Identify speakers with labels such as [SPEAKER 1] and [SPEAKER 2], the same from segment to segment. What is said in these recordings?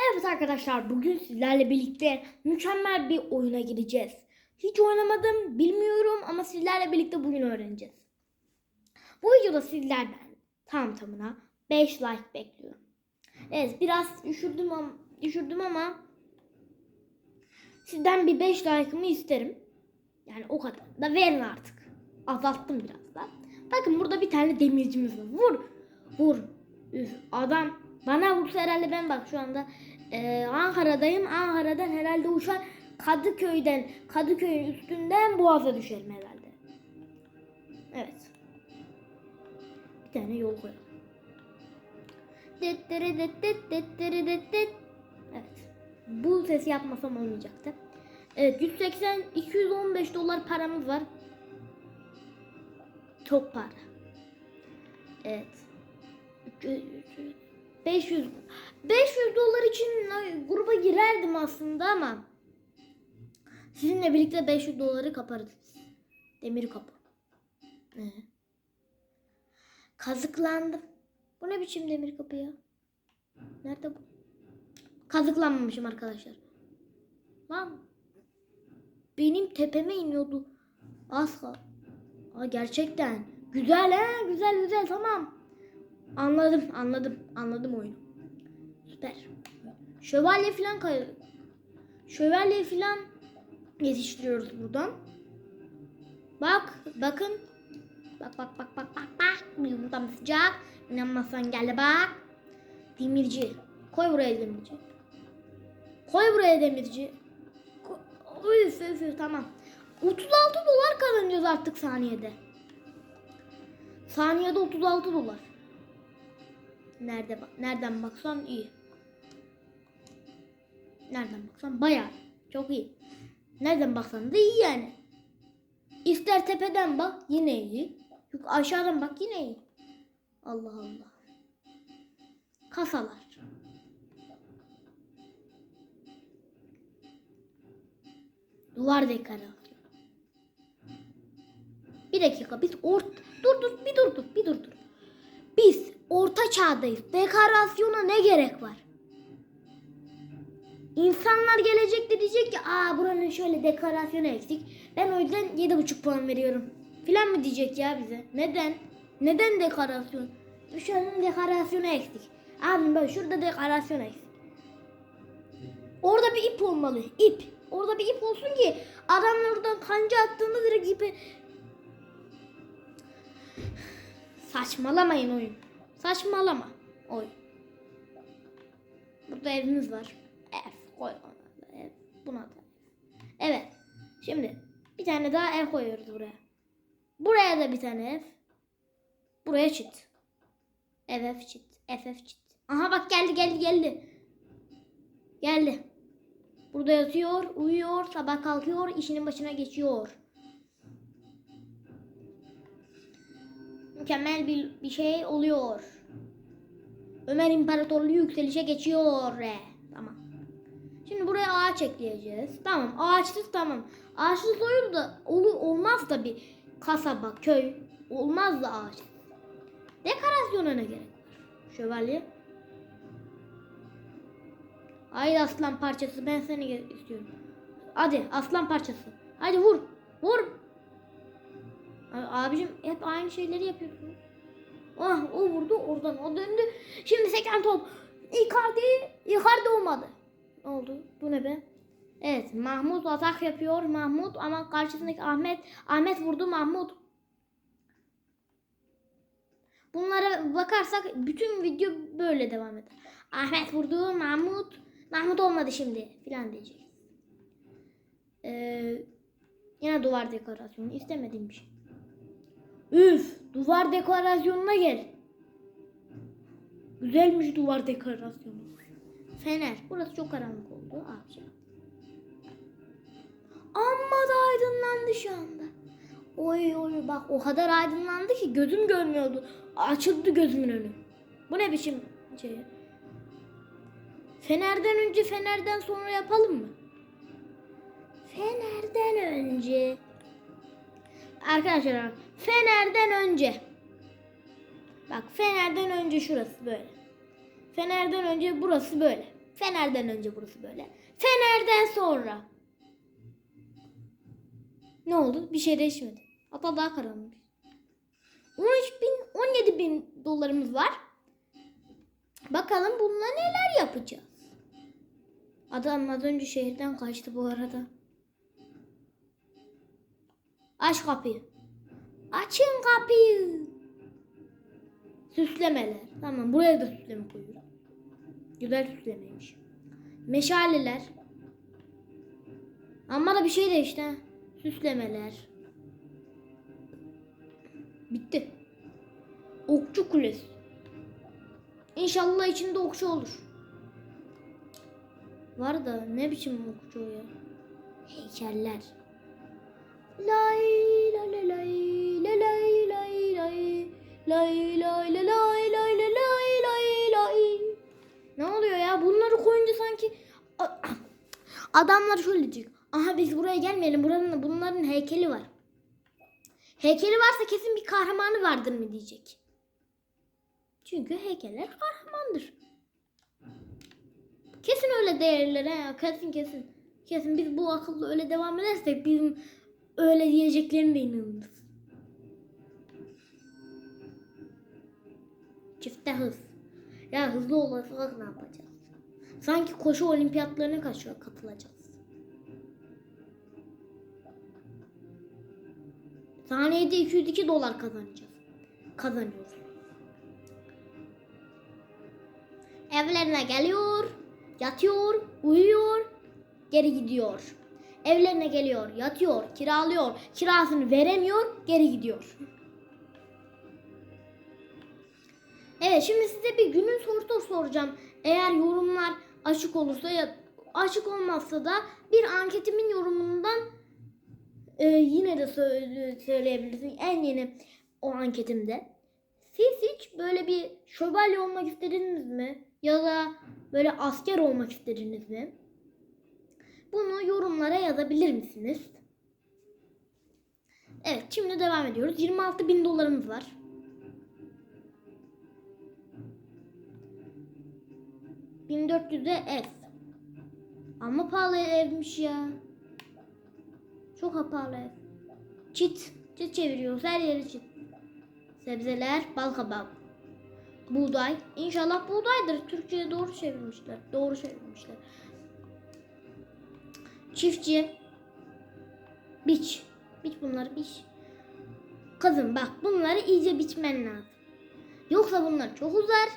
[SPEAKER 1] Evet arkadaşlar bugün sizlerle birlikte mükemmel bir oyuna gireceğiz. Hiç oynamadım bilmiyorum ama sizlerle birlikte bugün öğreneceğiz. Bu videoda sizlerden tam tamına 5 like bekliyorum. Evet biraz düşürdüm ama, düşürdüm ama sizden bir 5 like'ımı isterim. Yani o kadar da verin artık. Azalttım biraz da. Bakın burada bir tane demircimiz var. Vur. Vur. Üf, adam bana vursa herhalde ben bak şu anda e, Ankara'dayım. Ankara'dan herhalde uçar Kadıköy'den Kadıköy'ün üstünden Boğaz'a düşerim herhalde. Evet. Bir tane yol koyalım. Evet. Bu sesi yapmasam olmayacaktı. Evet 180 215 dolar paramız var. Çok para. Evet. 500 500 dolar için gruba girerdim aslında ama sizinle birlikte 500 doları kaparız. Demir kapı. Ee, kazıklandım. Bu ne biçim demir kapı ya? Nerede bu? Kazıklanmamışım arkadaşlar. Lan benim tepeme iniyordu. Kal. Aa, gerçekten. Güzel he güzel güzel tamam. Anladım anladım anladım oyunu. Süper. Şövalye falan kay Şövalye falan yetiştiriyoruz buradan. Bak bakın. Bak bak bak bak bak bak. Yumurtam sıcak. İnanmazsan gel bak. Demirci. Koy buraya demirci. Koy buraya demirci. Üf üf üf tamam. 36 dolar kazanacağız artık saniyede. Saniyede 36 dolar. Nerede nereden baksan iyi. Nereden baksan bayağı çok iyi. Nereden baksan da iyi yani. İster tepeden bak yine iyi. Yok aşağıdan bak yine iyi. Allah Allah. Kasalar. Duvar dekorasyonu. Bir dakika biz ort dur dur bir dur dur bir dur dur. Biz orta çağdayız. Dekorasyona ne gerek var? İnsanlar gelecek de diyecek ki aa buranın şöyle dekorasyonu eksik. Ben o yüzden 7,5 puan veriyorum. Filan mı diyecek ya bize? Neden? Neden dekorasyon? Şuranın dekorasyonu eksik. Abim bak şurada dekorasyon eksik. Orada bir ip olmalı. İp. Orada bir ip olsun ki adamlar oradan kanca attığında direkt ipi Saçmalamayın oyun. Saçmalama oyun. Burada evimiz var. Ev da ev. Buna da ev. Evet. Şimdi bir tane daha ev koyuyoruz buraya. Buraya da bir tane ev. Buraya çit. Ev ev çit. Ev ev çit. Aha bak geldi geldi geldi. Geldi. Burada yatıyor, uyuyor, sabah kalkıyor, işinin başına geçiyor. Mükemmel bir, bir şey oluyor. Ömer İmparatorluğu yükselişe geçiyor. Tamam. Şimdi buraya ağaç ekleyeceğiz. Tamam. Ağaçsız tamam. Ağaçsız oyun da ol, olmaz tabi. Kasaba, köy. Olmaz da ağaç. Dekorasyona ne gerek? Şövalye. Haydi aslan parçası ben seni istiyorum. Hadi aslan parçası. Hadi vur. Vur. Abicim hep aynı şeyleri yapıyorsun. Ah o vurdu oradan o döndü. Şimdi seken top. Icardi, Icardi olmadı. Ne oldu? Bu ne be? Evet Mahmut atak yapıyor Mahmut ama karşısındaki Ahmet Ahmet vurdu Mahmut. Bunlara bakarsak bütün video böyle devam eder. Ahmet vurdu Mahmut Mahmut olmadı şimdi filan diyeceğiz. Ee, yine duvar dekorasyonu istemediğim bir şey. Üf, duvar dekorasyonuna gel. Güzelmiş duvar dekorasyonu. Fener. Burası çok karanlık oldu. Akşam. Amma da aydınlandı şu anda. Oy oy bak o kadar aydınlandı ki gözüm görmüyordu. Açıldı gözümün önü. Bu ne biçim şey? Fenerden önce fenerden sonra yapalım mı? Fenerden önce. Arkadaşlar Fener'den önce. Bak Fener'den önce şurası böyle. Fener'den önce burası böyle. Fener'den önce burası böyle. Fener'den sonra. Ne oldu? Bir şey değişmedi. Hatta daha karanlık. 13 bin, 17 bin dolarımız var. Bakalım bununla neler yapacağız. Adam az önce şehirden kaçtı bu arada. Aç kapıyı. Açın kapıyı. Süslemeler. Tamam buraya da süsleme koyuyorum. Güzel süslemeymiş. Meşaleler. Ama da bir şey de işte. Süslemeler. Bitti. Okçu kulesi. İnşallah içinde okçu olur. Var da ne biçim okçu ya? Heykeller. Ne oluyor ya? Bunları koyunca sanki adamlar şöyle diyecek. Aha biz buraya gelmeyelim. Buranın bunların heykeli var. Heykeli varsa kesin bir kahramanı vardır mı diyecek. Çünkü heykeller kahramandır. Kesin öyle değerler ha. Kesin kesin. Kesin biz bu akıllı öyle devam edersek bizim öyle diyeceklerine de inanırız. Çifte hız. Ya hızlı olursak ne yapacağız? Sanki koşu olimpiyatlarına kaçıyor katılacağız. Saniyede 202 dolar kazanacağız. Kazanıyoruz. Evlerine geliyor, yatıyor, uyuyor, geri gidiyor. Evlerine geliyor, yatıyor, kiralıyor, kirasını veremiyor, geri gidiyor. Evet şimdi size bir günün sorusu soracağım. Eğer yorumlar açık olursa ya açık olmazsa da bir anketimin yorumundan e, yine de söyle, söyleyebilirsin. En yeni o anketimde. Siz hiç böyle bir şövalye olmak istediniz mi? Ya da böyle asker olmak istediniz mi? Bunu yorumlara yazabilir misiniz? Evet şimdi devam ediyoruz. 26 bin dolarımız var. ...1400'e ev. Ama pahalı evmiş ya. Çok pahalı ev. Çit. Çit çeviriyoruz. Her yeri çit. Sebzeler, bal kabak. Buğday. İnşallah buğdaydır. Türkçe'ye doğru çevirmişler. Doğru çevirmişler. Çiftçi. Biç. Biç bunları biç. Kızım bak bunları iyice biçmen lazım. Yoksa bunlar çok uzar.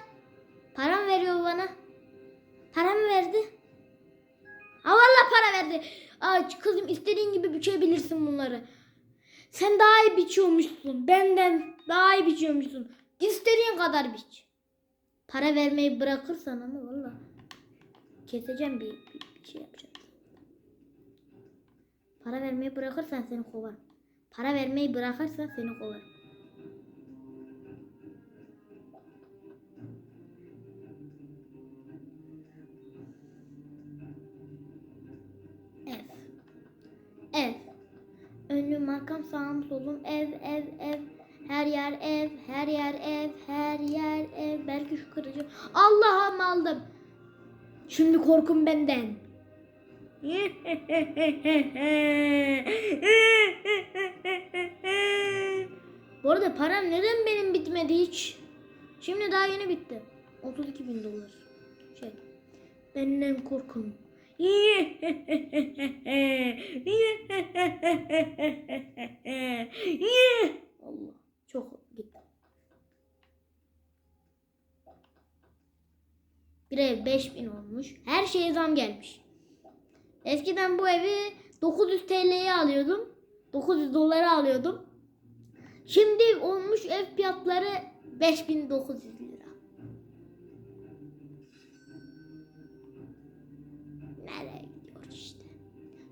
[SPEAKER 1] Param veriyor bana. Param verdi. Ha para verdi. Aa, kızım istediğin gibi biçebilirsin bunları. Sen daha iyi biçiyormuşsun. Benden daha iyi biçiyormuşsun. İstediğin kadar biç. Para vermeyi bırakırsan ama valla keseceğim bir, bir, bir şey yapacağım. Para vermeyi bırakırsan seni kovarım. Para vermeyi bırakırsan seni kovarım. Ev. Ev. Önlüm, arkam, sağım, solum, ev, ev, ev. Her yer ev, her yer ev, her yer ev. Belki şu kırıcı. Allah'ım aldım. Şimdi korkun benden. Bu arada param neden benim bitmedi hiç? Şimdi daha yeni bitti. 32 bin dolar. Şey. Benden korkun. Allah çok gitti. Bir ev 5000 olmuş. Her şeye zam gelmiş. Eskiden bu evi 900 TL'ye alıyordum. 900 dolara alıyordum. Şimdi olmuş ev fiyatları 5900 lira. Nereye gidiyor işte?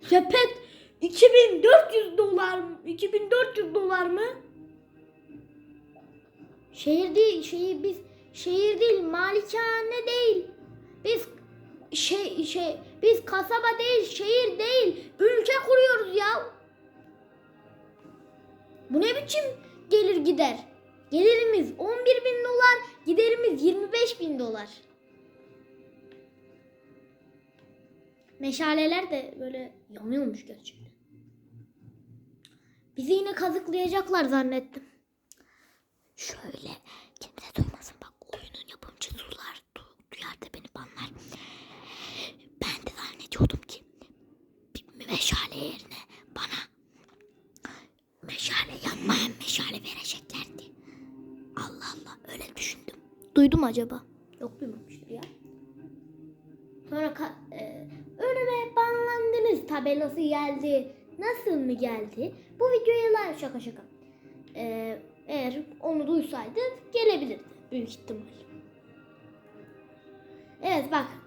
[SPEAKER 1] Sepet 2400 dolar mı? 2400 dolar mı? Şehir değil, şehir biz şehir değil, malikane değil. Biz şey şey biz kasaba değil, şehir değil, ülke kuruyoruz ya. Bu ne biçim gelir gider? Gelirimiz 11 bin dolar, giderimiz 25 bin dolar. Meşaleler de böyle yanıyormuş gerçekten. Bizi yine kazıklayacaklar zannettim. Şöyle Zannediyordum ki bir meşale yerine bana meşale yanmayan meşale vereceklerdi. Allah Allah öyle düşündüm. Duydum acaba? Yok duymamıştır ya. Sonra e, önüme banlandınız tabelası geldi. Nasıl mı geldi? Bu videoya like şaka şaka. E, eğer onu duysaydı gelebilirdi büyük ihtimal. Evet bak.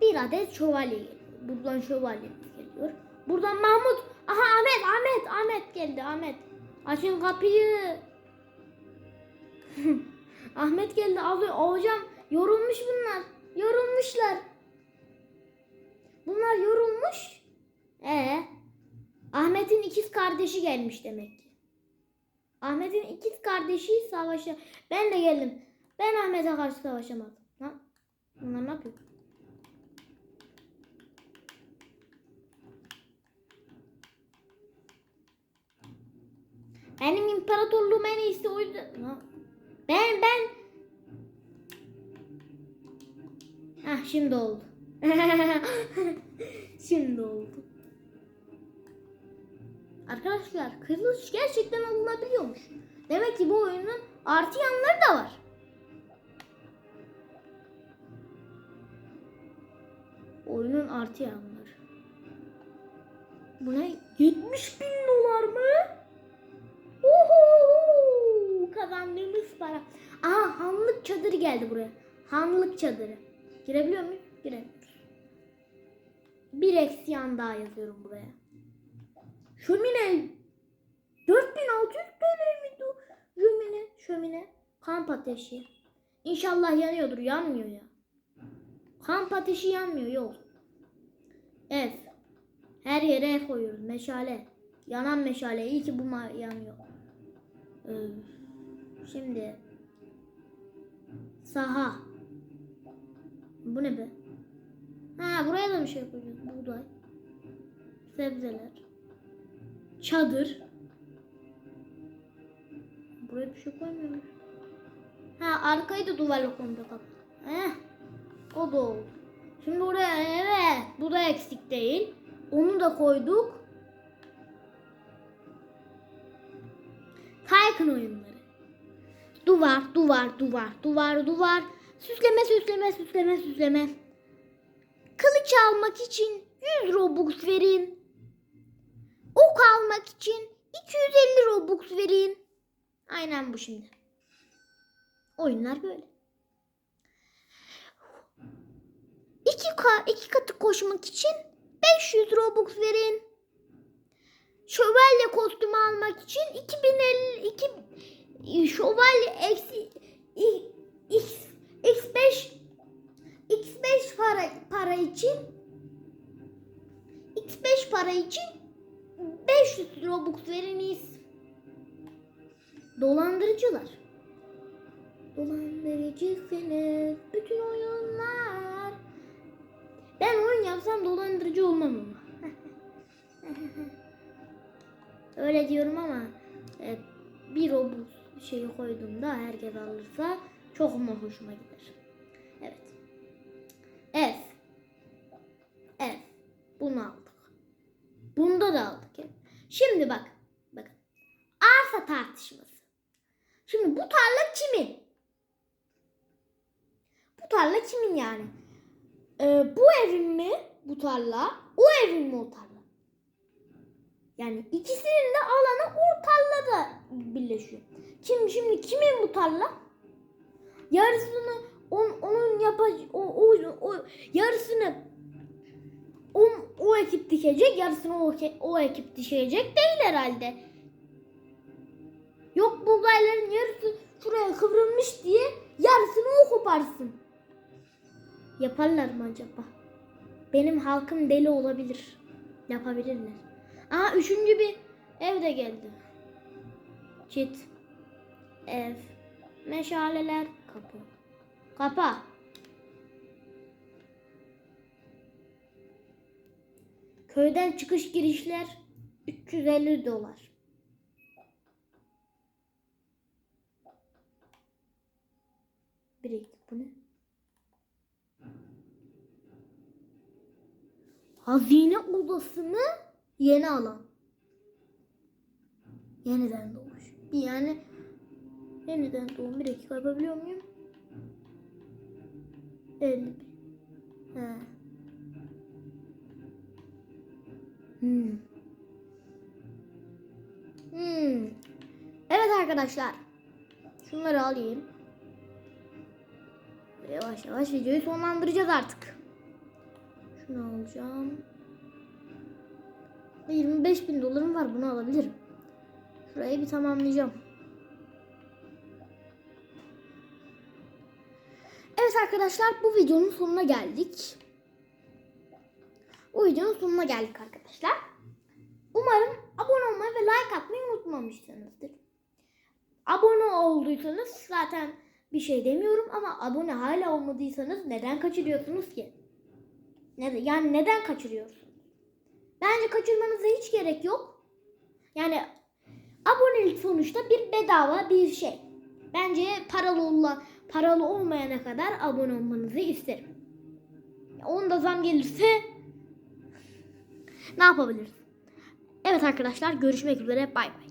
[SPEAKER 1] Bir adet şövalye. Buradan şövalyemiz geliyor. Buradan Mahmut. Aha Ahmet Ahmet Ahmet geldi Ahmet. Açın kapıyı. Ahmet geldi abi hocam yorulmuş bunlar. Yorulmuşlar. Bunlar yorulmuş. Ee, Ahmet'in ikiz kardeşi gelmiş demek ki. Ahmet'in ikiz kardeşi savaşa. Ben de geldim. Ben Ahmet'e karşı savaşamadım. Ha? Bunlar ne yapıyor? Benim imparatorluğum en iyisi o? Ben ben. Hah şimdi oldu. şimdi oldu. Arkadaşlar kılıç gerçekten alınabiliyormuş. Demek ki bu oyunun artı yanları da var. Oyunun artı yanları. Bu ne? 70 bin dolar mı? Kazandığımız para. Aha hanlık çadırı geldi buraya. Hanlık çadırı. Girebiliyor muyuz? Giremiyoruz. Bir eksi yan daha yazıyorum buraya. Şömine. 4600 TL miydi o? Şömine. Şömine. Kamp ateşi. İnşallah yanıyordur. Yanmıyor ya. Kamp ateşi yanmıyor. Yok. Ev. Her yere ev koyuyoruz. Meşale. Yanan meşale. İyi ki bu yanıyor. Ee, şimdi. Saha. Bu ne be? Ha buraya da bir şey koyacağız. Buğday. Sebzeler. Çadır. Buraya bir şey koymuyoruz. Ha arkayı da duvarla kap. Heh. O da oldu. Şimdi buraya evet. Bu da eksik değil. Onu da koyduk. Kaykın oyunları. Duvar, duvar, duvar, duvar, duvar. Süsleme, süsleme, süsleme, süsleme. Kılıç almak için 100 Robux verin. Ok almak için 250 Robux verin. Aynen bu şimdi. Oyunlar böyle. İki, ka iki katı koşmak için 500 Robux verin. Şövalye kostümü almak için 2050 iki, şövalye eksi i- x, x5 x5 para para için x5 para için 500 Robux veriniz. Dolandırıcılar. Dolandırıcısınız bütün oyunlar. Ben oyun yapsam dolandırıcı olmam ama. Öyle diyorum ama e, bir Robux şeyi koyduğumda herkes alırsa çok mu hoşuma gider. Evet. F. F. Bunu aldık. Bunda da aldık. Şimdi bak. Bakın. Arsa tartışması. Şimdi bu tarla kimin? Bu tarla kimin yani? Ee, bu evin mi bu tarla? O evin mi o tarla? Yani ikisinin de alanı o tarlada birleşiyor. Kim şimdi kimin bu tarla? Yarısını on, onun yapac o, o, o yarısını o, o ekip dikecek, yarısını o, o ekip dikecek değil herhalde. Yok buğdayların yarısı şuraya kıvrılmış diye yarısını o koparsın. Yaparlar mı acaba? Benim halkım deli olabilir. Yapabilirler. Aa üçüncü bir ev de geldi. Çit. Ev. Meşaleler. Kapı. Kapa. Köyden çıkış girişler 350 dolar. Biriktik bu ne? Hazine odasını yeni alan. Yeniden doğmuş. Yani yeniden doğum bir dakika yapabiliyor muyum? 51. He. Hmm. Hmm. Evet arkadaşlar. Şunları alayım. Yavaş yavaş videoyu sonlandıracağız artık. Şunu alacağım. 25 bin dolarım var bunu alabilirim. Şurayı bir tamamlayacağım. Evet arkadaşlar bu videonun sonuna geldik. Bu videonun sonuna geldik arkadaşlar. Umarım abone olmayı ve like atmayı unutmamışsınızdır. Abone olduysanız zaten bir şey demiyorum ama abone hala olmadıysanız neden kaçırıyorsunuz ki? Yani neden kaçırıyorsunuz? Bence kaçırmanıza hiç gerek yok. Yani abonelik sonuçta bir bedava bir şey. Bence paralı olan, paralı olmayana kadar abone olmanızı isterim. Onda zam gelirse ne yapabiliriz? Evet arkadaşlar görüşmek üzere bay bay.